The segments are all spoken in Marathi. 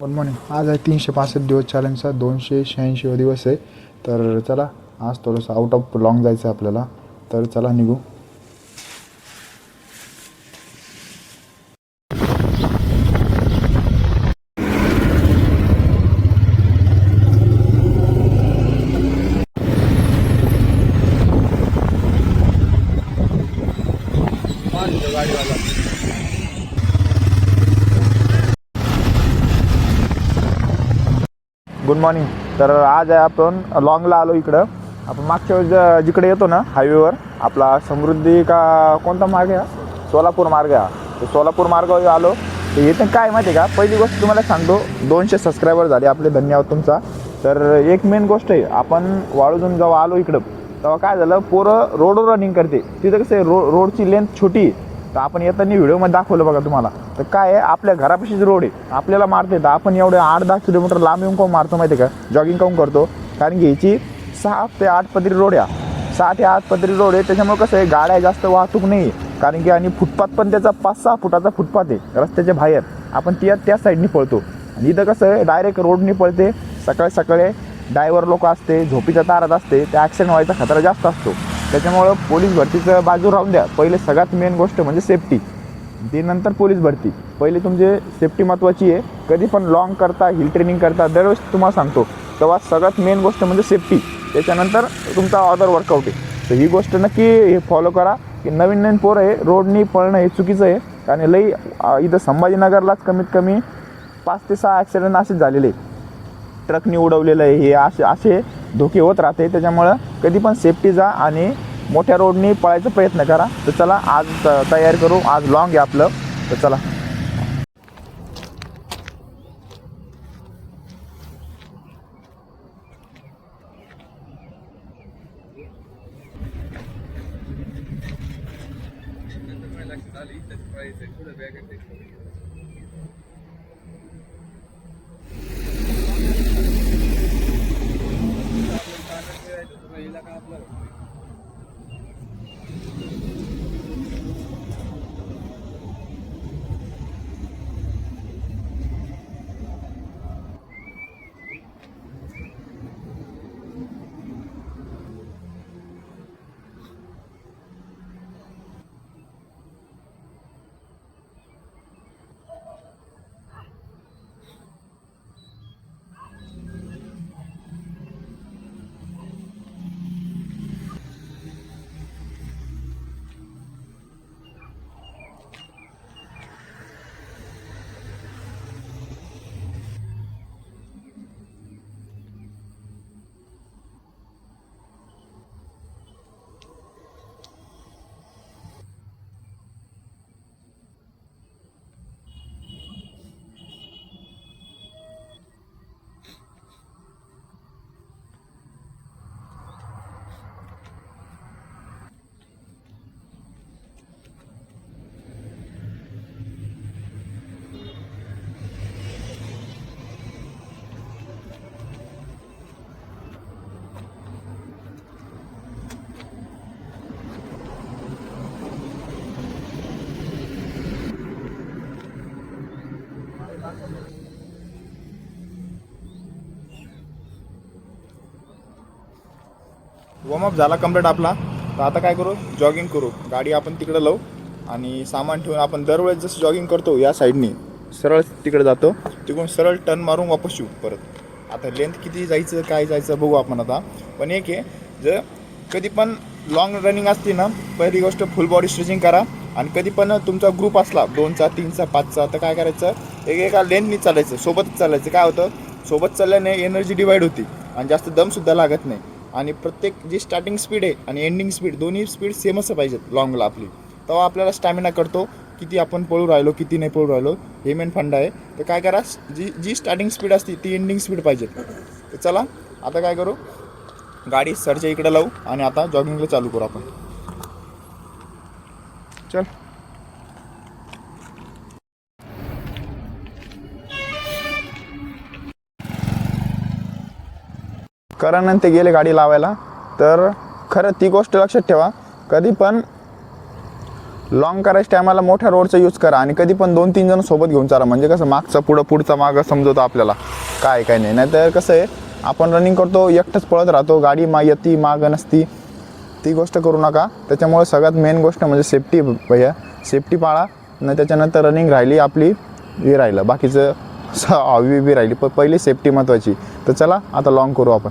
गुड मॉर्निंग आज आहे तीनशे पासष्ट दिवस चॅलेंजचा दोनशे शहाऐंशी दिवस आहे. तर चला आज थोडंसं आउट ऑफ लॉंग जायचं आहे आपल्याला. तर चला निघू. गुड मॉर्निंग तर आज आहे आपण लॉंगला आलो इकडं. आपण मागच्या वेळेस ज- जिकडे येतो ना हायवेवर आपला समृद्धी का कोणता मार्ग आहे सोलापूर मार्ग आहे हा. तर सोलापूर मार्गावर आलो. तर येते काय माहिती आहे का? पहिली गोष्ट तुम्हाला सांगतो दोनशे सबस्क्रायबर झाले आपले धन्यवाद तुमचा. तर एक मेन गोष्ट आहे आपण वाळूजून जेव्हा आलो इकडं तेव्हा काय झालं? पोरं रोडवर रनिंग करते. तिथं कसं आहे रो रोडची लेंथ छोटी आहे. तर आपण येताना व्हिडिओमध्ये दाखवलं बघा तुम्हाला. तर काय आहे? आपल्या घरापाशीच रोड आहे. आपल्याला मारते तर आपण एवढे आठ दहा किलोमीटर लांब येऊन काऊन मारतो माहिती आहे का? जॉगिंग काऊन करतो? कारण की ह्याची सहा ते आठ पदरी रोड आहे सहा ते आठ पदरी रोड आहे. त्याच्यामुळे कसं आहे? गाड्या जास्त वाहतूक नाही आहे. कारण की आणि फुटपाथ पण त्याचा पाच सहा फुटाचा फुटपाथ आहे. रस्त्याच्या बाहेर. आपण त्या त्या साईडनी पळतो. आणि इथं कसं आहे? डायरेक्ट रोडनी पळते. सकाळी सकाळी ड्रायव्हर लोक असते. झोपीच्या तारात असते. त्या ॲक्सिडेंट व्हायचा खतरा जास्त असतो. त्याच्यामुळं पोलीस भरतीचं बाजू राहून द्या. पहिले सगळ्यात मेन गोष्ट म्हणजे सेफ्टी ते नंतर पोलीस भरती. पहिले तुमचे सेफ्टी महत्त्वाची आहे. कधी पण लॉंग करता हिल ट्रेनिंग करता दरवेळेस तुम्हाला सांगतो. तेव्हा सगळ्यात मेन गोष्ट म्हणजे सेफ्टी त्याच्यानंतर तुमचा अदर वर्कआउट आहे. तर ही गोष्ट नक्की हे फॉलो करा. की नवीन नवीन पोरं आहे. रोडनी पळणं हे चुकीचं आहे. आणि लई इथं संभाजीनगरलाच कमीत कमी पाच ते सहा ॲक्सिडेंट असेच झालेले. आहे. ट्रकनी उडवलेलं आहे. हे असे असे धोके होत राहते. त्याच्यामुळं कधी पण सेफ्टी जा आणि मोठ्या रोडनी पळायचा प्रयत्न करा. तर चला आज त- तयार करू. आज लॉंग आहे आपलं. तर चला. वॉर्मअप झाला कंप्लीट आपला. तर आता काय करू? जॉगिंग करू. गाडी आपण तिकडे लावू आणि सामान ठेवून आपण दरवेळेस जसं जॉगिंग करतो या साईडनी सरळ तिकडे जातो. तिकडून सरळ टर्न मारून वापस येऊ परत. आता लेंथ किती जायचं काय जायचं बघू आपण आता. पण एक आहे जर कधी पण लॉंग रनिंग असते ना पहिली गोष्ट फुल बॉडी स्ट्रेचिंग करा आणि कधी पण तुमचा ग्रुप असला दोनचा तीनचा पाचचा तर काय करायचं? एक एका लेननी चालायचं सोबतच चालायचं. काय होतं? सोबत चालल्याने एनर्जी डिवाईड होती आणि जास्त दमसुद्धा लागत नाही. आणि प्रत्येक जी स्टार्टिंग स्पीड आहे आणि एंडिंग स्पीड दोन्ही स्पीड सेमच पाहिजेत लॉंगला आपली. तेव्हा आपल्याला स्टॅमिना करतो किती आपण पळू राहिलो किती नाही पळू राहिलो हे मेन फंड आहे. तर काय करा जी जी स्टार्टिंग स्पीड असते ती एंडिंग स्पीड पाहिजे तर चला आता काय करू? गाडी सरच्या इकडे लावू आणि आता जॉगिंगला चालू करू आपण. चल. करण ते गेले गाडी लावायला. तर खरं ती गोष्ट लक्षात ठेवा. कधी पण लॉंग करायच्या टायमाला मोठ्या रोडचा यूज करा आणि कधी पण दोन तीन जण सोबत घेऊन चाला. म्हणजे कसं मागचं पुढं पुढचा मागं समजवतो आपल्याला. काय काय नाही. नाहीतर कसं आहे आपण रनिंग करतो एकटंच पळत राहतो. गाडी मा येती मागं नसती. ती गोष्ट करू नका. त्याच्यामुळे सगळ्यात मेन गोष्ट म्हणजे सेफ्टी भैया. सेफ्टी पाळा. नाही त्याच्यानंतर रनिंग राहिली आपली हे राहिलं. बाकीचं हवी बी राहिली. पण पहिली सेफ्टी महत्त्वाची तर चला आता लॉंग करू आपण.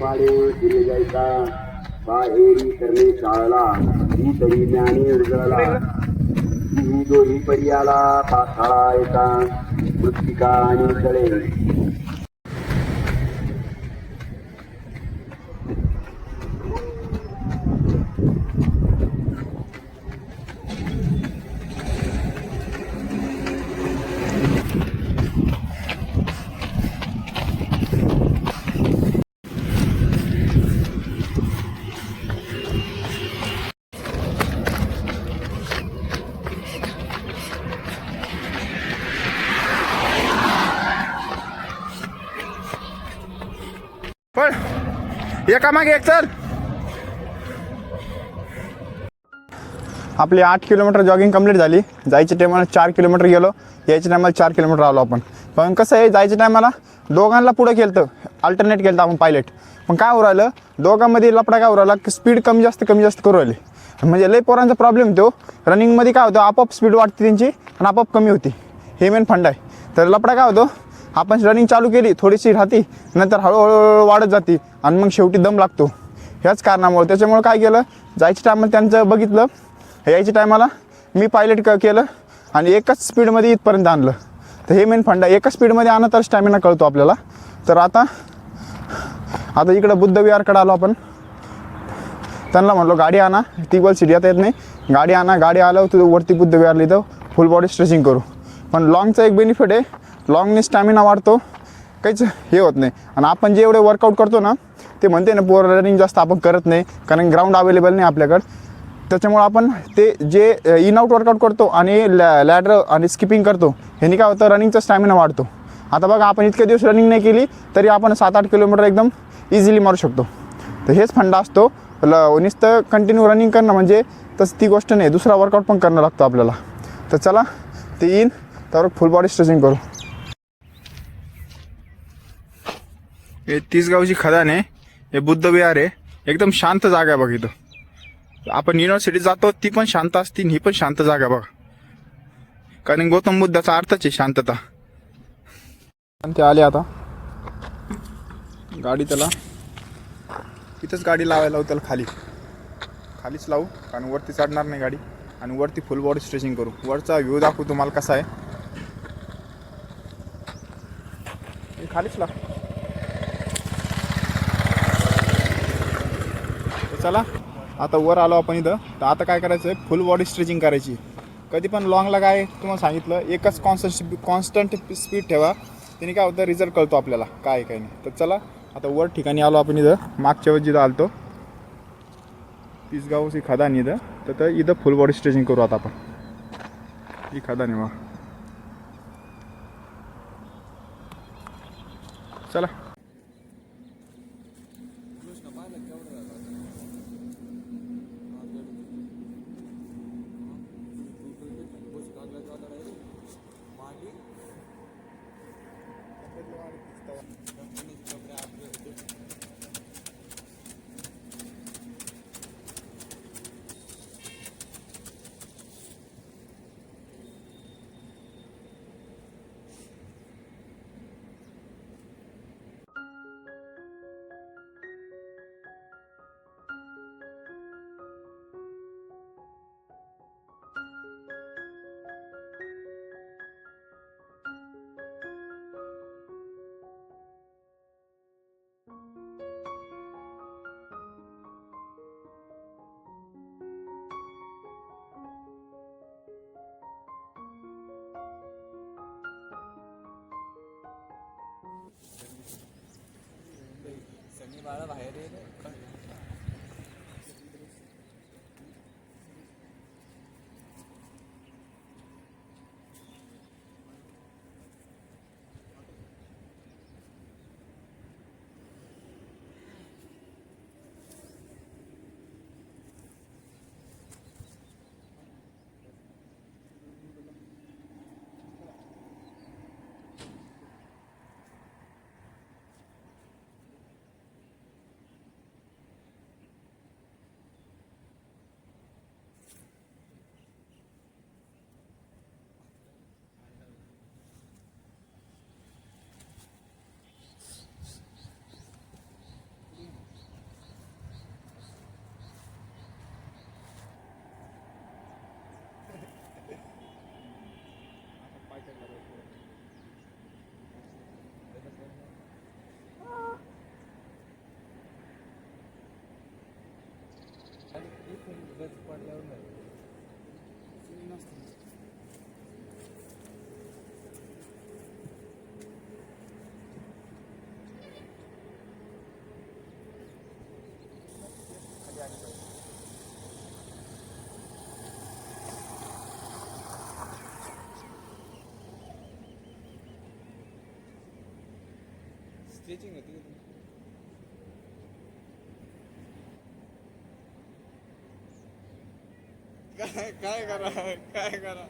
पाडे दिले जायचा. बाहेरी करणे चाळला ही तरी ज्ञानी उजळला. ही दोन्ही पर्याला पाथाळा येता. मृत्तिका आणि तळे. एका मागे एक चल. आपली आठ किलोमीटर जॉगिंग कंप्लीट झाली. जायच्या टायमाला चार किलोमीटर गेलो. यायच्या टायमाला चार किलोमीटर आलो आपण. पण कसं आहे जायच्या टायमाला दोघांना पुढं केलं अल्टरनेट केलं आपण पायलट पण काय उरालं राहिलं दोघांमध्ये लपडा काय होऊ की स्पीड कमी जास्त कमी जास्त करू राहिली. म्हणजे लई पोरांचा प्रॉब्लेम तो रनिंगमध्ये काय होतं आपोआप स्पीड वाढते त्यांची आणि आपोआप कमी होती. हे मेन फंड आहे. तर लपडा काय होतो आपण रनिंग चालू केली थोडीशी राहते नंतर हळूहळू वाढत जाते आणि मग शेवटी दम लागतो. ह्याच कारणामुळे त्याच्यामुळे काय केलं जायच्या टायमाला त्यांचं बघितलं यायच्या टायमाला मी पायलट क केलं आणि एकच स्पीडमध्ये इथपर्यंत आणलं. तर हे मेन फंड आहे. एकच स्पीडमध्ये आणलं तर स्टॅमिना कळतो आपल्याला. तर आता आता इकडं बुद्धविहारकडे आलो आपण. त्यांना म्हणलो गाडी आणा. ती सीट सिटी येत नाही. गाडी आणा गाडी आलं तू वरती बुद्ध विहारला फुल बॉडी स्ट्रेचिंग करू. पण लाँगचा एक बेनिफिट आहे लॉंगने स्टॅमिना वाढतो. काहीच हे होत नाही. आणि आपण जे एवढे वर्कआउट करतो ना ते म्हणते ना पोर रनिंग जास्त आपण करत नाही कारण ग्राउंड अवेलेबल नाही आपल्याकडं. त्याच्यामुळं आपण ते जे इन आउट वर्कआउट करतो आणि लॅ लॅडर आणि स्किपिंग करतो ह्यानी काय होतं रनिंगचा स्टॅमिना वाढतो. आता बघा आपण इतके दिवस रनिंग नाही केली तरी आपण सात आठ किलोमीटर एकदम इझिली मारू शकतो. तर हेच फंडा असतो. ल नुसतं कंटिन्यू रनिंग करणं म्हणजे तसं ती गोष्ट नाही दुसरा वर्कआउट पण करणं लागतो आपल्याला. तर चला ते येईन त्यावर फुल बॉडी स्ट्रेचिंग करू. हे तिसगावची खदान आहे. हे बुद्ध विहार आहे. एकदम शांत जागा आहे बघ इथं. आपण युनिव्हर्सिटी जातो ती पण शांत असती ही पण शांत जागा आहे बघा. कारण गौतम बुद्धाचा अर्थच आहे शांतता. आणि ते आले आता. गाडी त्याला. तिथंच गाडी लावायला लावू त्याला खाली. खालीच लावू कारण वरती चढणार नाही गाडी. आणि वरती फुल बॉडी स्ट्रेचिंग करू. वरचा व्ह्यू दाखवू तुम्हाला कसा आहे. खालीच लाव. चला आता वर आलो आपण इथं. तर आता काय करायचं आहे फुल बॉडी स्ट्रेचिंग करायची. कधी पण लॉंगला काय तुम्हाला सांगितलं एकच कॉन्स्टंट कॉन्स्टंट स्पीड ठेवा. त्याने काय होतं रिझल्ट कळतो आपल्याला काय आहे, काय नाही. तर चला आता वर ठिकाणी आलो आपण इथं. मागच्या वेळेस जिथं आलतो पिसगावची खदान इथं. तर तर इथं फुल बॉडी स्ट्रेचिंग करू आता आपण. ही खदान आहे मग चला. बाळा बाहेर येईल. स्ट्रेचिंग होती का तुमची काय काय करा काय करा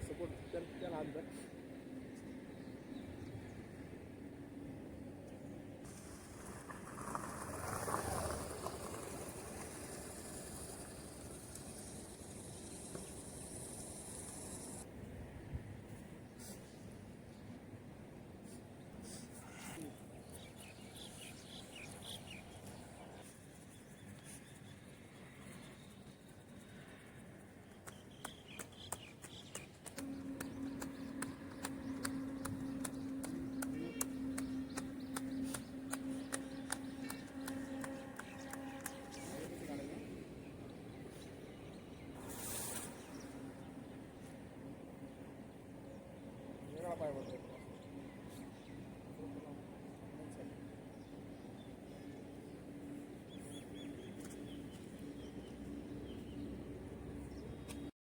सपोर्ट त्याला हातभार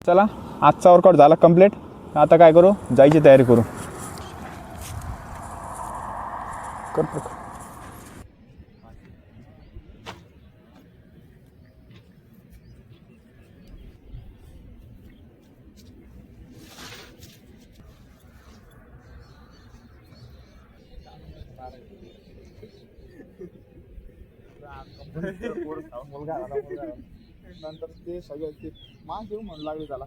चला आजचा वर्कआउट झाला कंप्लीट आता काय करू? जायची तयारी करू. करतो मुलगा मुलगा नंतर ते सगळे ते मास देऊ म्हणून लागले त्याला.